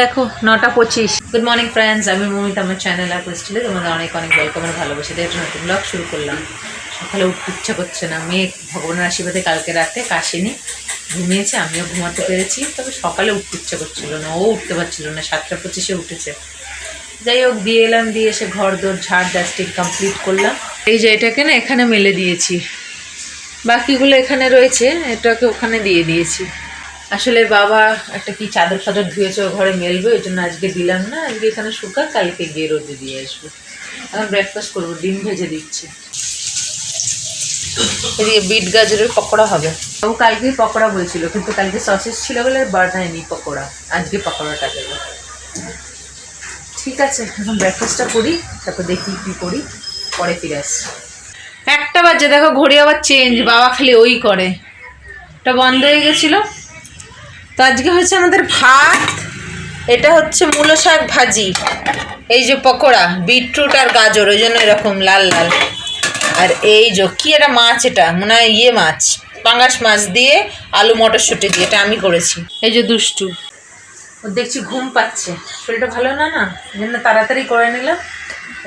দেখো, নটা পঁচিশ। গুড মর্নিং ফ্রেন্ডস আমি মমিতা, আমার চ্যানেল আর স্টিলে তোমাদের অনেক অনেক ওয়েলকাম আর ভালোবাসা দিয়ে একটা নতুন ব্লগ শুরু করলাম। সকালে উঠতে ইচ্ছা করছে না। মেয়ে ভগবানের আশীর্বাদে কালকে রাতে কাশিনি। ঘুমিয়েছে, আমিও ঘুমাতে পেরেছি। তবে সকালে উঠতে ইচ্ছা করছিল না। ও উঠতে পারছিল না। সাতটা পঁচিশে উঠেছে। যাই হোক, দিয়ে এলাম, দিয়ে এসে ঘর দোর ঝাড় ডাস্টিং কমপ্লিট করলাম। এই যে এটাকে না, এখানে মেলে দিয়েছি। বাকিগুলো এখানে রয়েছে। এটাকে ওখানে দিয়ে দিয়েছি। আসলে বাবা একটা কি চাদর ফাদর ধুয়েছে ও ঘরে মেলবে, ওই জন্য আজকে দিলাম না, আজকে এখানে শুকা কালকে গিয়ে রোদে দিয়ে আসব। এখন ব্রেকফাস্ট করব, ডিম ভেজে দিচ্ছি। এদিকে বিট গাজরের পকোড়া হবে। ও কালকেই পকোড়া বলছিল, কিন্তু কালকে সসেস ছিল বলে বানায়নি পকোড়া, আজকে পকোড়াটা দেবো। ঠিক আছে, এখন ব্রেকফাস্টটা করি, তারপর দেখি কী করি, পরে ফিরে আসছি। একটা বাজে, দেখো, ঘড়ি আবার চেঞ্জ বাবা খালি ওই করে। এটা বন্ধ হয়ে গেছিল। তো আজকে হচ্ছে আমাদের ভাত, এটা হচ্ছে মূলো শাক ভাজি, এই যে পকোড়া, বিটরুট আর গাজর, ওই জন্য এরকম লাল লাল। আর এই যে, কী এটা মাছ এটা, মনে হয় ইয়ে মাছ পাঙ্গাস মাছ দিয়ে আলু মটরশুঁটি দিয়ে, এটা আমি করেছি। এই যে দুষ্টু, ও দেখছি ঘুম পাচ্ছে, শরীরটা ভালো না না? জন্য তাড়াতাড়ি করে নিলাম,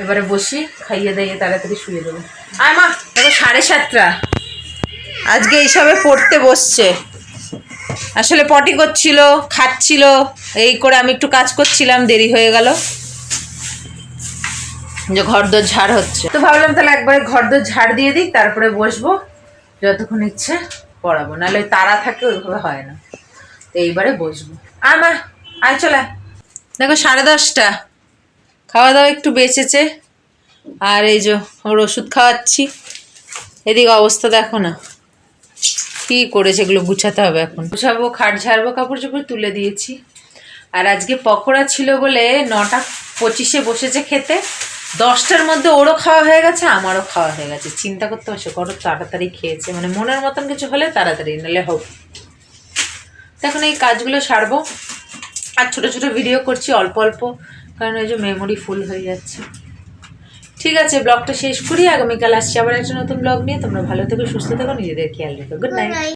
এবারে বসি, খাইয়ে দাইয়ে তাড়াতাড়ি শুয়ে দেবো। আয় মা দেখো সাড়ে সাতটা, আজকে এইসবে পড়তে বসছে। আসলে পটি করছিল খাচ্ছিল এই করে আমি একটু কাজ করছিলাম দেরি হয়ে গেল। যে ঘর দোর ঝাড় হচ্ছে। তো ভাবলাম তাহলে একবারে ঘর দোর ঝাড় দিয়ে দিই তারপরে বসবো। যতক্ষণ ইচ্ছে পড়াবো নাহলে তারা থাকে ওইভাবে হয় না। তো এইবারে বসবো। আয় মা আয় চলে। দেখো সাড়ে দশটা। খাওয়া দাওয়া একটু বেঁচেছে। আর এই যে ওর ওষুধ খাওয়াচ্ছি। এদিকে অবস্থা দেখো না। কি করেছে এগুলো গুছাতে হবে এখন? গুছাবো, খাট ঝাড়বো কাপড় চোপড় তুলে দিয়েছি। আর আজকে পকোড়া ছিল বলে নটা পঁচিশে বসেছে খেতে। দশটার মধ্যে ওরও খাওয়া হয়ে গেছে, আমারও খাওয়া হয়ে গেছে। চিন্তা করতে পারছ কত তাড়াতাড়ি খেয়েছে। মানে মনের মতন কিছু হলে তাড়াতাড়ি, নাহলে হোক। এখন এই কাজগুলো সারবো। আর ছোটো ছোটো ভিডিও করছি, অল্প অল্প, কারণ ওই যে মেমোরি ফুল হয়ে যাচ্ছে। ঠিক আছে, ব্লগটা শেষ করি। আগামীকাল আসছি আবার একটা নতুন ব্লগ নিয়ে। তোমরা ভালো থেকো, সুস্থ থাকো, নিজেদের খেয়াল রেখো। Good night